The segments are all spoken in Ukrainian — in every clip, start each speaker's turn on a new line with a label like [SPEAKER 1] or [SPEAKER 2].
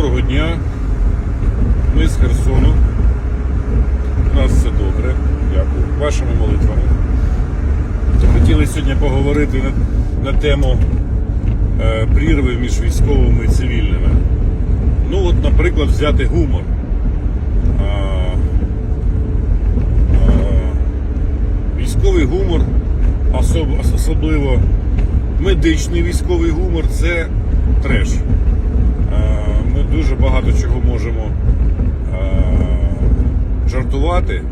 [SPEAKER 1] Доброго дня. Ми з Херсону. У нас все добре. Дякую. Вашими молитвами. Хотіли сьогодні поговорити на, на тему е, прірви між військовими і цивільними. Ну, от, наприклад, взяти гумор. А, а, військовий гумор, особ- особливо медичний військовий гумор це треш. Ми дуже багато чого можемо е, жартувати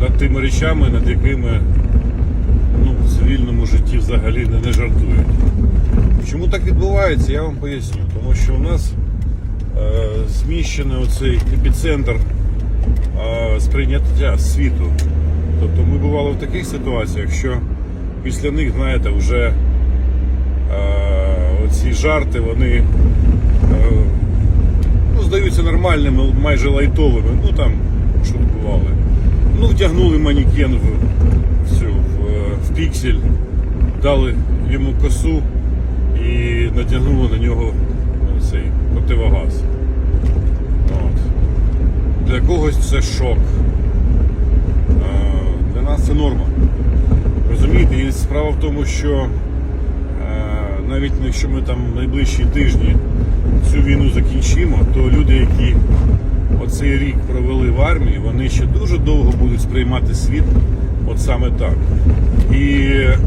[SPEAKER 1] над тими речами, над якими ну, в цивільному житті взагалі не, не жартують. Чому так відбувається, я вам поясню. Тому що у нас е, зміщений оцей епіцентр е, сприйняття світу. Тобто ми бували в таких ситуаціях, що після них, знаєте, вже е, оці жарти, вони е, здаються нормальними, майже лайтовими. Ну там шуткували. Ну, втягнули манікен в, в, в, е, в піксель, дали йому косу і натягнули на нього цей противогаз. От. Для когось це шок. Для нас це норма. Розумієте, і справа в тому, що е, навіть якщо ми там найближчі тижні цю війну закінчимо, то люди, які оцей рік провели в армії, вони ще дуже довго будуть сприймати світ от саме так. І е,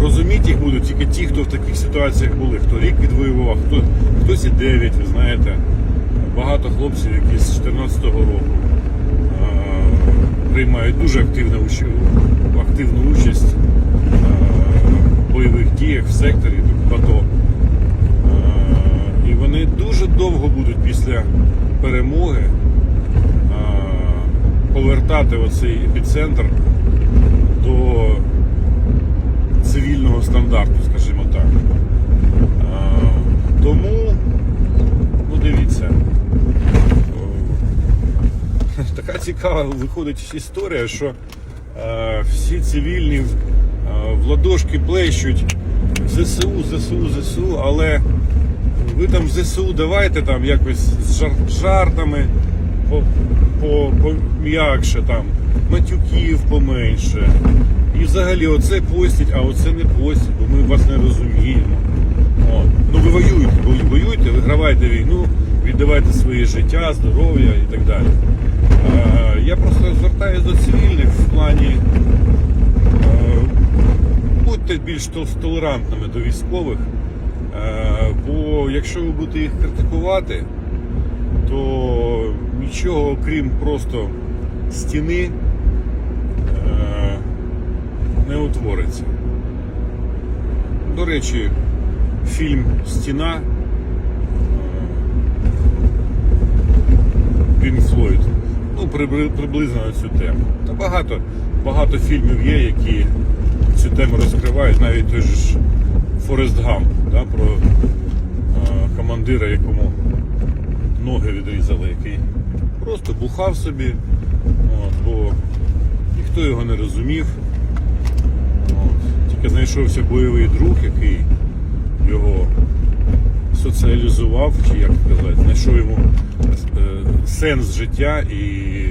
[SPEAKER 1] розуміти їх будуть тільки ті, хто в таких ситуаціях були, хто рік відвоював, хто, хтось і 9, ви знаєте. Багато хлопців, які з 14-го року е, приймають дуже активну, активну участь е, в бойових діях в секторі АТО. Е, І вони дуже довго будуть після перемоги е, повертати оцей епіцентр до цивільного стандарту, скажімо так. Е, Тому, ну дивіться, така цікава виходить історія, що всі цивільні в ладошки плещуть ЗСУ, ЗСУ, ЗСУ, але ви там ЗСУ давайте там якось з жар- жартами по, по, пом'якше там, матюків поменше. І взагалі оце постять, а оце не постять, бо ми вас не розуміємо. От. Ну ви воюєте, воюєте, вигравайте війну, віддавайте своє життя, здоров'я і так далі. Е, я просто звертаюся до цивільних в плані. Е, будьте більш толерантними до військових, е, бо якщо ви будете їх критикувати, то нічого окрім просто стіни е, не утвориться. До речі, фільм Стіна Пінк Флойд. Ну, приблизно на цю тему. Та багато, багато фільмів є, які цю тему розкривають, навіть той ж Форест Гамп, да, про е, командира, якому ноги відрізали, який просто бухав собі, от, бо ніхто його не розумів. От, тільки знайшовся бойовий друг, який його соціалізував, чи як сказати, знайшов йому е, сенс життя і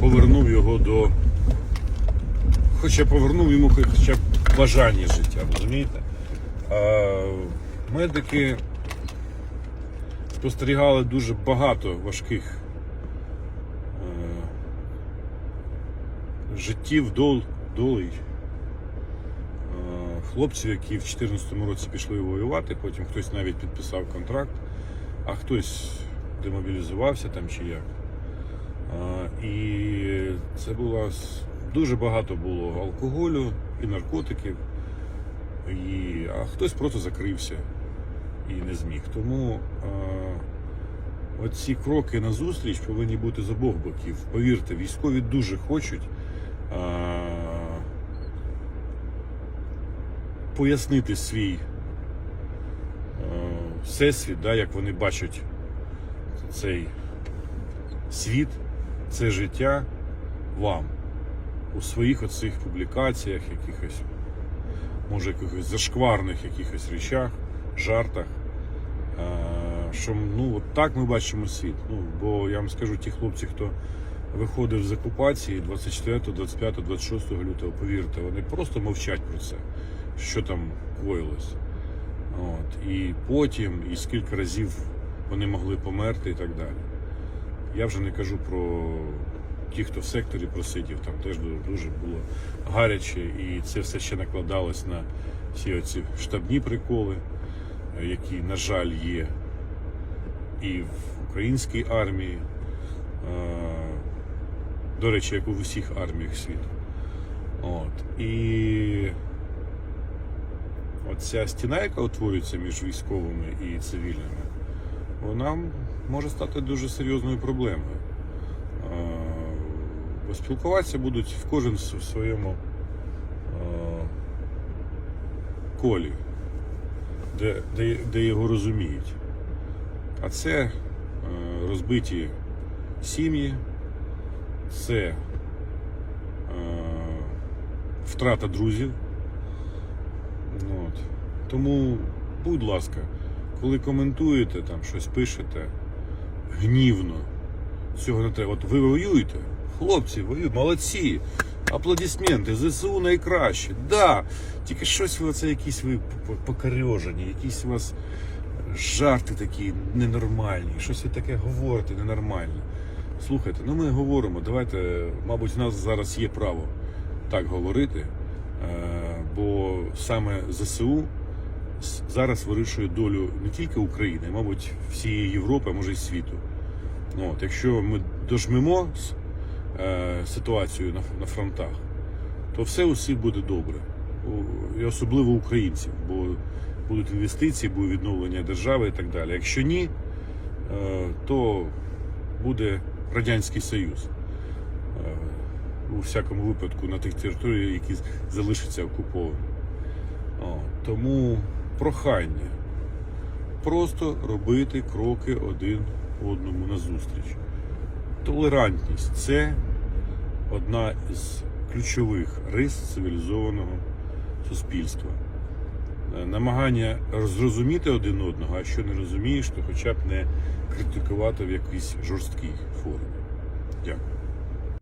[SPEAKER 1] повернув його до. Хоча повернув йому хоча б бажання життя, розумієте? А, медики спостерігали дуже багато важких е, життів, дол, долей хлопців, які в 2014 році пішли воювати, потім хтось навіть підписав контракт, а хтось демобілізувався там чи як. І це було с- дуже багато було алкоголю і наркотиків, і, а хтось просто закрився і не зміг. Тому а, оці кроки на зустріч повинні бути з обох боків. Повірте, військові дуже хочуть. А, пояснити свій е, всесвіт, да, як вони бачать цей світ, це життя вам у своїх оцих публікаціях, якихось, може, якихось зашкварних якихось речах. жартах. Е, Що ну, от так ми бачимо світ. Ну, бо я вам скажу, ті хлопці, хто виходив з окупації 24, 25, 26 лютого, повірте, вони просто мовчать про це, що там коїлось. От. І потім, і скільки разів вони могли померти і так далі. Я вже не кажу про ті, хто в секторі просидів, там теж дуже було гаряче, і це все ще накладалось на всі оці штабні приколи, е, які, на жаль, є і в українській армії. Е, До речі, як у всіх арміях світу. От. І оця стіна, яка утворюється між військовими і цивільними, вона може стати дуже серйозною проблемою. Бо спілкуватися будуть в кожен в своєму е, колі, де, де, де його розуміють. А це е, розбиті сім'ї, це е, втрата друзів. Ну, От. Тому, будь ласка, коли коментуєте, там щось пишете, гнівно, цього не треба. От ви воюєте, хлопці, воюють, молодці, аплодисменти, ЗСУ найкраще. Да, тільки щось ви оце якісь ви п- якісь у вас жарти такі ненормальні, щось ви таке говорите ненормальне. Слухайте, ну ми говоримо, давайте, мабуть, в нас зараз є право так говорити, е, бо саме ЗСУ зараз вирішує долю не тільки України, мабуть, всієї Європи, а може й світу. От, якщо ми дожмемо ситуацію на, на фронтах, то все усі буде добре. І особливо українців, бо будуть інвестиції, буде відновлення держави і так далі. Якщо ні, е, то буде Радянський Союз. Е, У всякому випадку на тих територіях, які залишаться окуповані. Тому прохання просто робити кроки один одному назустріч. Толерантність це одна з ключових рис цивілізованого суспільства. Е, Намагання зрозуміти один одного, а що не розумієш, то хоча б не критикувати в якійсь жорсткій формі. Дякую.